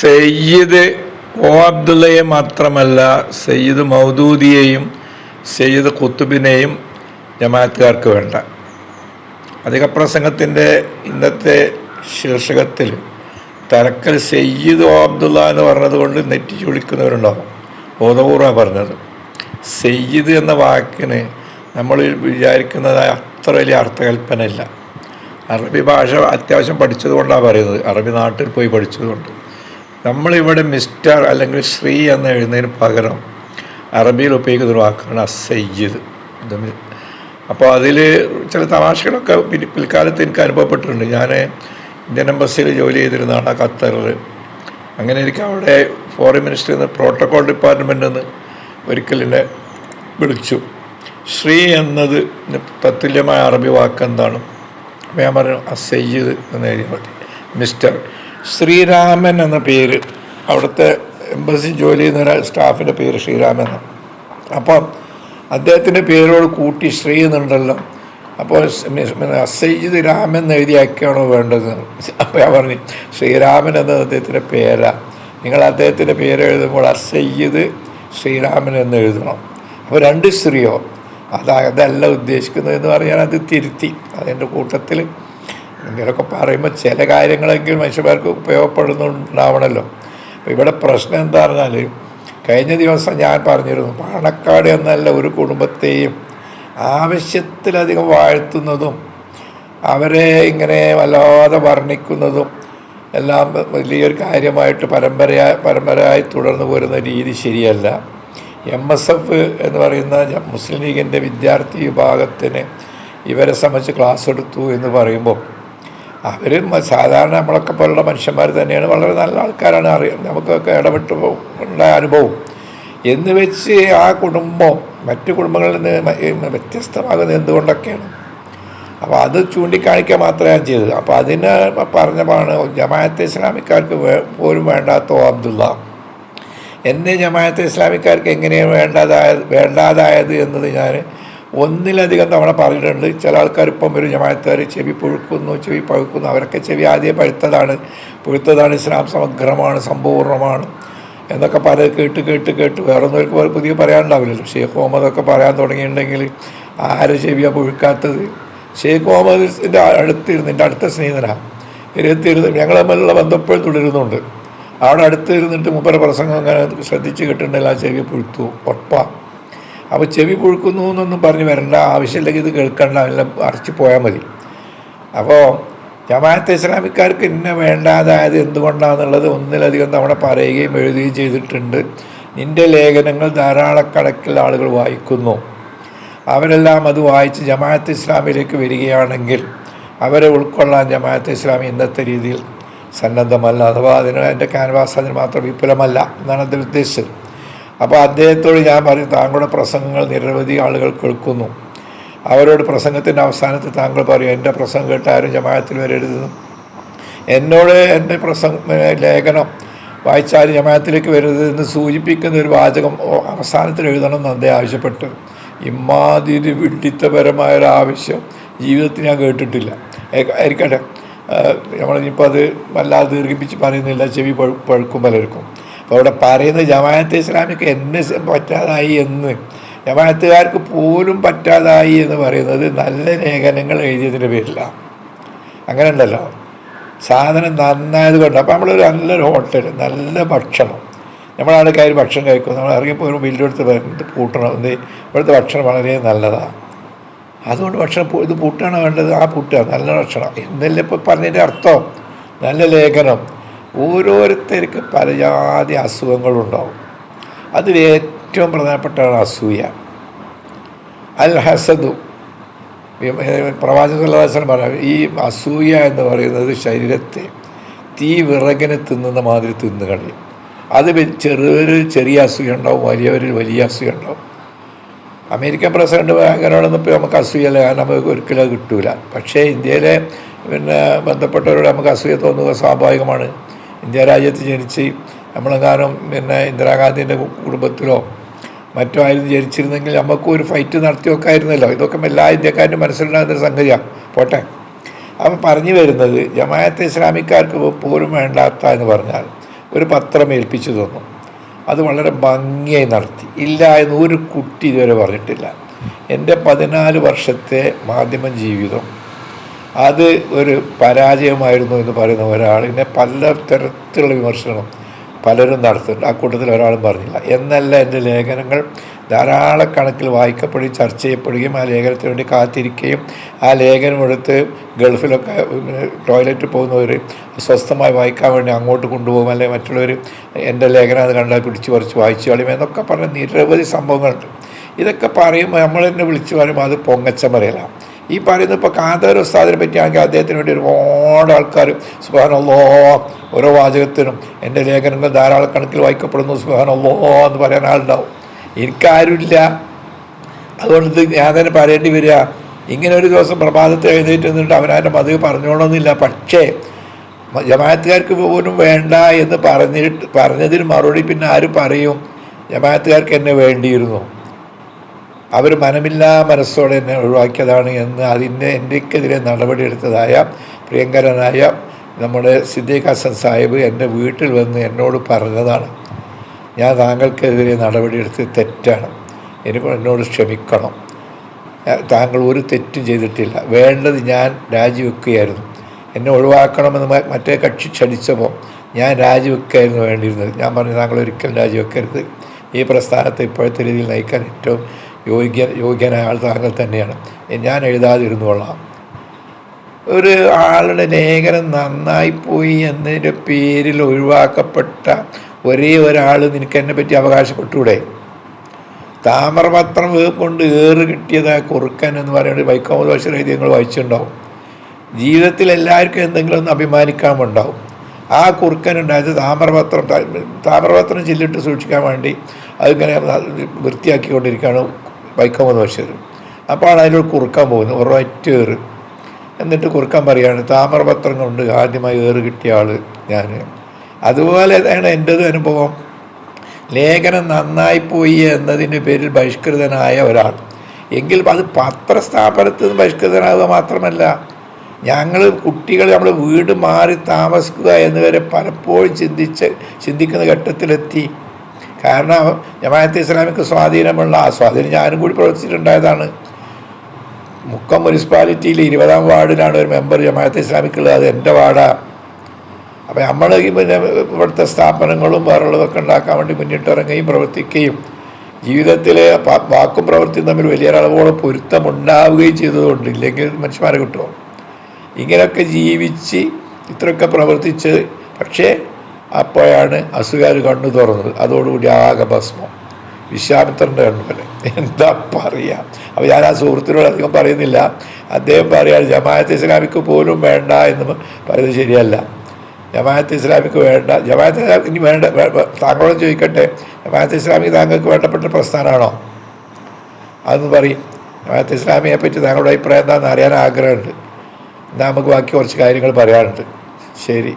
Sayyid O അബ്ദുള്ളയെ മാത്രമല്ല സയ്യിദ് മൗദൂദിയെയും സയ്യിദ് കുത്തുബിനെയും ജമാഅത്തുകാർക്ക് വേണ്ട. അധിക പ്രസംഗത്തിന്റെ ഇന്നത്തെ ശീർഷകത്തിൽ തലക്കൽ സയ്യിദ് ഒ അബ്ദുള്ള എന്ന് പറഞ്ഞത് കൊണ്ട് നെറ്റി ചുളിക്കുന്നവരുണ്ടാകും ബോധപൂർവം പറഞ്ഞത്. സയ്യിദ് എന്ന വാക്കിന് നമ്മൾ വിചാരിക്കുന്നത് അത്ര വലിയ അർത്ഥകൽപ്പനയില്ല. അറബി ഭാഷ അത്യാവശ്യം പഠിച്ചതുകൊണ്ടാണ് പറയുന്നത്. അറബി നാട്ടിൽ പോയി പഠിച്ചതുകൊണ്ട്. നമ്മളിവിടെ മിസ്റ്റർ അല്ലെങ്കിൽ ശ്രീ എന്ന് എഴുതുന്നതിന് പകരം അറബിയിൽ ഉപയോഗിക്കുന്ന ഒരു വാക്കാണ് അസയ്യിദ്. അപ്പോൾ അതിൽ ചില തമാശകളൊക്കെ പിൽ- പിൽക്കാലത്ത് എനിക്ക് അനുഭവപ്പെട്ടിട്ടുണ്ട്. ഞാൻ ഇന്ത്യൻ എംബസിയിൽ ജോലി ചെയ്തിരുന്നതാണ് ഖത്തറിൽ അങ്ങനെ എനിക്ക് അവിടെ ഫോറിൻ മിനിസ്റ്ററിൽ നിന്ന് പ്രോട്ടോകോൾ ഡിപ്പാർട്ട്മെന്റിൽ നിന്ന് ഒരിക്കൽ എന്നെ വിളിച്ചു. ശ്രീ എന്നത് തത്തുല്യമായ അറബി വാക്ക് എന്താണ് ഞാൻ പറഞ്ഞു. അസയ്യിദ് എന്ന് എഴുതിയാൽ മതി. മിസ്റ്റർ ശ്രീരാമൻ എന്ന പേര്. അവിടുത്തെ എംബസി ജോലി ചെയ്യുന്ന സ്റ്റാഫിന്റെ പേര് ശ്രീരാമൻ. അപ്പം അദ്ദേഹത്തിന്റെ പേരോട് കൂട്ടി ശ്രീ എന്നുണ്ടല്ലോ. അപ്പോൾ സയ്യിദ് രാമൻ എന്ന് എഴുതിയാക്കിയാണോ വേണ്ടത്? അപ്പോൾ ഞാൻ പറഞ്ഞു ശ്രീരാമൻ എന്നത് അദ്ദേഹത്തിന്റെ പേരാണ് നിങ്ങൾ അദ്ദേഹത്തിന്റെ പേര് എഴുതുമ്പോൾ അസയ്യിദ് ശ്രീരാമൻ എന്ന് എഴുതണം. അപ്പോൾ രണ്ട് സ്ത്രീയോ. അത് അതല്ല ഉദ്ദേശിക്കുന്നത് എന്ന് പറഞ്ഞാൽ അത് തിരുത്തി. അതിന്റെ കൂട്ടത്തിൽ എന്തെങ്കിലുമൊക്കെ പറയുമ്പോൾ ചില കാര്യങ്ങളെങ്കിലും മനുഷ്യന്മാർക്ക് ഉപയോഗപ്പെടുന്നുണ്ടാവണമല്ലോ അപ്പോൾ ഇവിടെ പ്രശ്നം എന്താ പറഞ്ഞാൽ കഴിഞ്ഞ ദിവസം ഞാൻ പറഞ്ഞിരുന്നു പാണക്കാട് എന്നല്ല ഒരു കുടുംബത്തെയും ആവശ്യത്തിലധികം വാഴ്ത്തുന്നതും അവരെ ഇങ്ങനെ വല്ലാതെ വർണിക്കുന്നതും എല്ലാം വലിയൊരു കാര്യമായിട്ട് പരമ്പരയായി പരമ്പരയായി തുടർന്നു പോരുന്ന രീതി ശരിയല്ല. എം എസ് എഫ് എന്ന് പറയുന്ന മുസ്ലിം ലീഗിന്റെ വിദ്യാർത്ഥി വിഭാഗത്തിന് ഇവരെ സംബന്ധിച്ച് ക്ലാസ് എടുത്തു എന്ന് പറയുമ്പോൾ അവർ സാധാരണ നമ്മളൊക്കെ പോലുള്ള മനുഷ്യന്മാർ തന്നെയാണ് വളരെ നല്ല ആൾക്കാരാണ് അറിയാം നമുക്കൊക്കെ ഇടപെട്ട് ഉണ്ടായ അനുഭവം. എന്ന് വെച്ച് ആ കുടുംബം മറ്റു കുടുംബങ്ങളിൽ നിന്ന് വ്യത്യസ്തമാകുന്നത് എന്തുകൊണ്ടൊക്കെയാണ്? അപ്പോൾ അത് ചൂണ്ടിക്കാണിക്കാൻ മാത്രമേ ഞാൻ ചെയ്തത്. അപ്പോൾ അതിന് പറഞ്ഞതാണ് ജമാഅത്തെ ഇസ്ലാമിക്കാർക്ക് പോലും വേണ്ടാത്ത അബ്ദുള്ള. എന്നെ ജമാഅത്തെ ഇസ്ലാമിക്കാർക്ക് എങ്ങനെയാണ് വേണ്ടാതായത് വേണ്ടാതായത് എന്നത് ഞാൻ ഒന്നിലധികം തവണ പറഞ്ഞിട്ടുണ്ട്. ചില ആൾക്കാർ ഇപ്പം ഒരു ജമാഅത്തുകാർ ചെവി പുഴുക്കുന്നു ചെവി പഴുക്കുന്നു. അവരൊക്കെ ചെവി ആദ്യം പഴുത്തതാണ്. പുഴുത്തതാണ് ഇസ്ലാം സമഗ്രമാണ് സമ്പൂർണമാണ് എന്നൊക്കെ പല കേട്ട് കേട്ട് കേട്ട്. വേറൊന്നും അവർക്ക് പുതിയ പറയാനുണ്ടാവില്ലല്ലോ. ഷെയ്ഖ് മുഹമ്മദൊക്കെ പറയാൻ തുടങ്ങിയിട്ടുണ്ടെങ്കിൽ ആര് ചെവിയാ പുഴുക്കാത്തത്? ഷെയ്ഖ് മുഹമ്മദിന്റെ അടുത്തിരുന്ന് എന്റെ അടുത്ത സ്നേഹിതനാണ് ഇരുപത്തിരുന്ന് ഞങ്ങൾ തമ്മിലുള്ള ബന്ധം ഇപ്പോഴും തുടരുന്നുണ്ട്. അവിടെ അടുത്തിരുന്നിട്ട് മുപ്പര പ്രസംഗം അങ്ങനെ ശ്രദ്ധിച്ച് കിട്ടുന്നില്ല ചെവി പുഴുത്തു. ഉറപ്പാണ് അപ്പോൾ ചെവി പുഴുക്കുന്നു എന്നൊന്നും പറഞ്ഞ് വരേണ്ട ആവശ്യമില്ലെങ്കിൽ ഇത് കേൾക്കണ്ട എല്ലാം അടച്ചു പോയാൽ മതി. അപ്പോൾ ജമാഅത്ത് ഇസ്ലാമിക്കാർക്ക് ഇന്ന വേണ്ടാതായത് എന്തുകൊണ്ടാണെന്നുള്ളത് ഒന്നിലധികം തവണ പറയുകയും എഴുതുകയും ചെയ്തിട്ടുണ്ട്. നിന്റെ ലേഖനങ്ങൾ ധാരാളക്കണക്കിൽ ആളുകൾ വായിക്കുന്നു. അവരെല്ലാം അത് വായിച്ച് ജമാഅത്ത് ഇസ്ലാമിലേക്ക് വരികയാണെങ്കിൽ അവരെ ഉൾക്കൊള്ളാൻ ജമാഅത്ത് ഇസ്ലാമി ഇന്നത്തെ രീതിയിൽ സന്നദ്ധമല്ല. അഥവാ അതിന് അതിന്റെ ക്യാൻവാസ് അതിന് മാത്രം വിപുലമല്ല. എന്നാണ് അതിൽ ഉദ്ദേശിച്ചത് അപ്പോൾ അദ്ദേഹത്തോട് ഞാൻ പറയും താങ്കളുടെ പ്രസംഗങ്ങൾ നിരവധി ആളുകൾ കേൾക്കുന്നു. അവരോട് പ്രസംഗത്തിന്റെ അവസാനത്തിൽ താങ്കൾ പറയും എന്റെ പ്രസംഗം കേട്ട് ആരും ജമാഅത്തിൽ വരരുതെന്നും എന്നോട് എന്റെ പ്രസംഗ ലേഖനം വായിച്ചാൽ ജമായത്തിലേക്ക് വരരുതെന്ന് സൂചിപ്പിക്കുന്ന ഒരു വാചകം അവസാനത്തിൽ എഴുതണം എന്ന് അദ്ദേഹം ആവശ്യപ്പെട്ടു. ഇമാതിരി വിഡിത്തപരമായ ഒരു ആവശ്യം ജീവിതത്തിൽ ഞാൻ കേട്ടിട്ടില്ല. ആയിരിക്കട്ടെ. നമ്മളിപ്പോൾ അത് വല്ലാതെ ദീർഘിപ്പിച്ച് പറയുന്നില്ല ചെവി പഴു പഴുക്കും പലർക്കും. അപ്പോൾ അവിടെ പറയുന്നത് ജമാഅത്ത് ഇസ്ലാമിക്ക് എന്നെ പറ്റാതായി എന്ന്. ജമാഅത്തുകാർക്ക് പോലും പറ്റാതായി എന്ന് പറയുന്നത് നല്ല ലേഖനങ്ങൾ എഴുതിയതിന്റെ പേരിലാണ് അങ്ങനെ ഉണ്ടല്ലോ സാധനം നന്നായത് കൊണ്ട്. അപ്പോൾ നമ്മളൊരു നല്ലൊരു ഹോട്ടൽ നല്ല ഭക്ഷണം. നമ്മളാണ് കയറി ഭക്ഷണം കഴിക്കും നമ്മൾ ഇറങ്ങിപ്പോയി ബില്ലെടുത്ത് പൂട്ടണം. എന്ത്? ഇവിടുത്തെ ഭക്ഷണം വളരെ നല്ലതാണ് അതുകൊണ്ട് ഭക്ഷണം ഇത് പൂട്ടാണ് വേണ്ടത്? ആ പൂട്ടുക നല്ല ഭക്ഷണം. എന്നല്ലേ ഇപ്പോൾ പറഞ്ഞതിന്റെ അർത്ഥം? നല്ല ലേഖനം. ഓരോരുത്തർക്ക് പല ജാതി അസുഖങ്ങളുണ്ടാവും. അതിൽ ഏറ്റവും പ്രധാനപ്പെട്ടതാണ് അസൂയ. അൽ ഹസദു പ്രവാചകൻ പറയാം ഈ അസൂയ എന്ന് പറയുന്നത് ശരീരത്തെ തീ വിറകിനെ തിന്നുന്ന മാതിരി തിന്നു കളയും അത് ചെറിയൊരു ചെറിയ അസൂയ ഉണ്ടാവും വലിയവരിൽ വലിയ അസൂയ ഉണ്ടാവും. അമേരിക്കൻ പ്രസിഡന്റ് ഭയങ്കരമാണെന്ന് ഇപ്പോൾ നമുക്ക് അസൂയല്ല കാരണം നമുക്ക് ഒരിക്കലും കിട്ടൂല. പക്ഷേ ഇന്ത്യയിലെ പിന്നെ ബന്ധപ്പെട്ടവരോട് നമുക്ക് അസൂയ തോന്നുക സ്വാഭാവികമാണ്. ഇന്ത്യ രാജ്യത്ത് ജനിച്ച് നമ്മളെങ്ങാനും പിന്നെ ഇന്ദിരാഗാന്ധിന്റെ കുടുംബത്തിലോ മറ്റോ ആയിരുന്നു ജനിച്ചിരുന്നെങ്കിൽ നമുക്കും ഒരു ഫൈറ്റ് നടത്തി വെക്കായിരുന്നല്ലോ ഇതൊക്കെ എല്ലാ ഇന്ത്യക്കാരന്റെ മനസ്സിലുണ്ടാകുന്ന സംഗതിയാണ് പോട്ടെ. അപ്പം പറഞ്ഞു വരുന്നത് ജമാഅത്തെ ഇസ്ലാമിക്കാർക്ക് പോലും വേണ്ടാത്ത എന്ന് പറഞ്ഞാൽ ഒരു പത്രം ഏൽപ്പിച്ചു തന്നു. അത് വളരെ ഭംഗിയായി നടത്തി. ഇല്ല എന്ന് ഒരു കുട്ടി ഇതുവരെ പറഞ്ഞിട്ടില്ല. എന്റെ പതിനാല് വർഷത്തെ മാധ്യമ ജീവിതം അത് ഒരു പരാജയമായിരുന്നു എന്ന് പറയുന്ന ഒരാളിനെ പല തരത്തിലുള്ള വിമർശനം പലരും നടത്തുന്നുണ്ട്. ആ കൂട്ടത്തിൽ ഒരാളും പറഞ്ഞില്ല. എന്നല്ല എന്റെ ലേഖനങ്ങൾ. ധാരാളക്കണക്കിൽ വായിക്കപ്പെടുകയും ചർച്ച ചെയ്യപ്പെടുകയും ആ ലേഖനത്തിന് വേണ്ടി കാത്തിരിക്കുകയും ആ ലേഖനം എടുത്ത് ഗൾഫിലൊക്കെ ടോയ്ലറ്റിൽ പോകുന്നവർ സ്വസ്ഥമായി വായിക്കാൻ വേണ്ടി അങ്ങോട്ട് കൊണ്ടുപോകും. അല്ലെങ്കിൽ മറ്റുള്ളവർ എന്റെ ലേഖനം അത് കണ്ടാൽ പിടിച്ച് പറിച്ച് വായിച്ചു കളയും എന്നൊക്കെ പറഞ്ഞ നിരവധി സംഭവങ്ങളുണ്ട്. ഇതൊക്കെ പറയുമ്പോൾ നമ്മൾ തന്നെ വിളിച്ചു പറയുമ്പോൾ അത് പൊങ്ങച്ചം പറയലാണ് ഈ പറയുന്ന ഇപ്പോൾ കാതർ ഉസ്താദിനെ പറ്റിയാണെങ്കിൽ അദ്ദേഹത്തിന് വേണ്ടി ഒരുപാട് ആൾക്കാർ സുബാനല്ലോ ഓരോ വാചകത്തിനും എന്റെ ലേഖനങ്ങൾ ധാരാളം കണക്കിൽ വായിക്കപ്പെടുന്നു സുബാനല്ലോ എന്ന് പറയാൻ ആളുണ്ടാവും. എനിക്കാരുമില്ല. അതുകൊണ്ട് ഞാൻ തന്നെ പറയേണ്ടി വരിക. ഇങ്ങനെ ഒരു ദിവസം പ്രഭാതത്തിൽ എഴുന്നേറ്റ് നിന്നിട്ട് അവനവന്റെ മതിവ് പറഞ്ഞോണമെന്നില്ല പക്ഷേ ജമാഅത്തുകാർക്ക് പോലും വേണ്ട എന്ന് പറഞ്ഞിട്ട് പറഞ്ഞതിന് മറുപടി പിന്നെ ആരും പറയും? ജമാഅത്തുകാർക്ക് എന്നെ വേണ്ടിയിരുന്നു. അവർ മനമില്ലാ മനസ്സോടെ എന്നെ ഒഴിവാക്കിയതാണ് എന്ന് അതിന്റെ എന്റെക്കെതിരെ നടപടിയെടുത്തതായ പ്രിയങ്കരനായ നമ്മുടെ സിദ്ദീഖ് ഹസൻ സാഹിബ് എന്റെ വീട്ടിൽ വന്ന് എന്നോട് പറഞ്ഞതാണ്. ഞാൻ താങ്കൾക്കെതിരെ നടപടിയെടുത്ത് തെറ്റാണ്. എനിക്ക് എന്നോട് ക്ഷമിക്കണം. താങ്കൾ ഒരു തെറ്റും ചെയ്തിട്ടില്ല. വേണ്ടത് ഞാൻ രാജിവെക്കുകയായിരുന്നു. എന്നെ ഒഴിവാക്കണമെന്ന് മറ്റേ കക്ഷി ക്ഷണിച്ചപ്പോൾ ഞാൻ രാജിവെക്കായിരുന്നു വേണ്ടിയിരുന്നത്. ഞാൻ പറഞ്ഞു താങ്കൾ ഒരിക്കലും രാജിവെക്കരുത്. ഈ പ്രസ്ഥാനത്തെ ഇപ്പോഴത്തെ രീതിയിൽ നയിക്കാൻ ഏറ്റവും യോഗ്യ യോഗ്യനായ ആൾ താങ്കൾ തന്നെയാണ്. ഞാൻ എഴുതാതിരുന്നോളാം ഒരു ആളുടെ ലേഖനം നന്നായിപ്പോയി എന്നതിന്റെ പേരിൽ ഒഴിവാക്കപ്പെട്ട ഒരേ ഒരാൾ നിനക്ക് എന്നെ പറ്റി അവകാശപ്പെട്ടൂടെ താമരപത്രം കൊണ്ട് ഏറ് കിട്ടിയത് കുറുക്കൻ എന്ന് പറയുന്നത് വൈക്കോമത് ബഷീർ എഴുതി നിങ്ങൾ വായിച്ചിട്ടുണ്ടാവും. ജീവിതത്തിൽ എല്ലാവർക്കും എന്തെങ്കിലും ഒന്ന് അഭിമാനിക്കാമുണ്ടാവും. ആ കുറുക്കൻ ഉണ്ടായത് താമരപത്രം താമരപത്രം ചില്ലിട്ട് സൂക്ഷിക്കാൻ വേണ്ടി അതിങ്ങനെ വൃത്തിയാക്കിക്കൊണ്ടിരിക്കുകയാണ്. വൈക്കോമത് ബഷീർ അപ്പോൾ അതിലൂടെ കുറുക്കാൻ പോകുന്നത്. ഒരൊറ്റ ഏറ്. എന്നിട്ട് കുറുക്കാൻ പറയാണ് താമരപത്രം കൊണ്ട് ആദ്യമായി ഏറ് കിട്ടിയ ആൾ ഞാൻ. അതുപോലെ ആണ് എന്റെത് അനുഭവം. ലേഖനം നന്നായി പോയി എന്നതിന്റെ പേരിൽ ബഹിഷ്കൃതനായ ഒരാൾ. എങ്കിൽ അത് പത്രസ്ഥാപനത്തിൽ നിന്ന് ബഹിഷ്കൃതനാകുക മാത്രമല്ല ഞങ്ങൾ കുട്ടികൾ നമ്മൾ വീട് മാറി താമസിക്കുക എന്നിവരെ പലപ്പോഴും ചിന്തിച്ച് ചിന്തിക്കുന്ന ഘട്ടത്തിലെത്തി. കാരണം ജമാഅത്ത് ഇസ്ലാമിക്ക് സ്വാധീനമുള്ള ആ സ്വാധീനം ഞാനും കൂടി പ്രവർത്തിച്ചിട്ടുണ്ടായതാണ്. മുക്കം മുനിസിപ്പാലിറ്റിയിൽ ഇരുപതാം വാർഡിലാണ് ഒരു മെമ്പർ ജമാഅത്തെ ഇസ്ലാമിക്കുള്ളത് അത് എന്റെ വാർഡാണ് അപ്പോൾ നമ്മൾ ഈ പിന്നെ ഇവിടുത്തെ സ്ഥാപനങ്ങളും വേറുള്ളതൊക്കെ ഉണ്ടാക്കാൻ വേണ്ടി മുന്നിട്ടിറങ്ങുകയും പ്രവർത്തിക്കുകയും ജീവിതത്തിലെ വാക്കും പ്രവൃത്തിയും തമ്മിൽ വലിയ അളവോളം പൊരുത്തമുണ്ടാവുകയും ചെയ്തതുകൊണ്ട് ഇല്ലെങ്കിൽ മനുഷ്യന്മാരെ കിട്ടുമോ? ഇങ്ങനെയൊക്കെ ജീവിച്ച് ഇത്രയൊക്കെ പ്രവർത്തിച്ച് പക്ഷേ അപ്പോഴാണ് അസുഖാർ കണ്ണു തുറന്നത്. അതോടുകൂടി ആകെ ഭസ്മം. വിശ്വാമിത്രന്റെ കണ്ണുപോലെ എന്താ പറയുക അപ്പോൾ ഞാൻ ആ സുഹൃത്തിനോട് അധികം പറയുന്നില്ല. അദ്ദേഹം പറയുകയാണ് ജമാഅത്ത് ഇസ്ലാമിക്ക് പോലും വേണ്ട എന്ന് പറയുന്നത് ശരിയല്ല. ജമാഅത്ത് ഇസ്ലാമിക്ക് വേണ്ട. ജമാഅത്ത് ഇസ്ലാമിക്ക് ഇനി വേണ്ട. താങ്കളോട് ചോദിക്കട്ടെ. ജമാഅത്ത് ഇസ്ലാമിക്ക് താങ്കൾക്ക് വേണ്ടപ്പെട്ട പ്രസ്ഥാനമാണോ? അതൊന്ന് പറയും. ജമാഅത്ത് ഇസ്ലാമിയെ പറ്റി താങ്കളുടെ അഭിപ്രായം എന്താണെന്ന് അറിയാൻ ആഗ്രഹമുണ്ട്. എന്നാൽ നമുക്ക് ബാക്കി കുറച്ച് കാര്യങ്ങൾ പറയാനുണ്ട്. ശരി.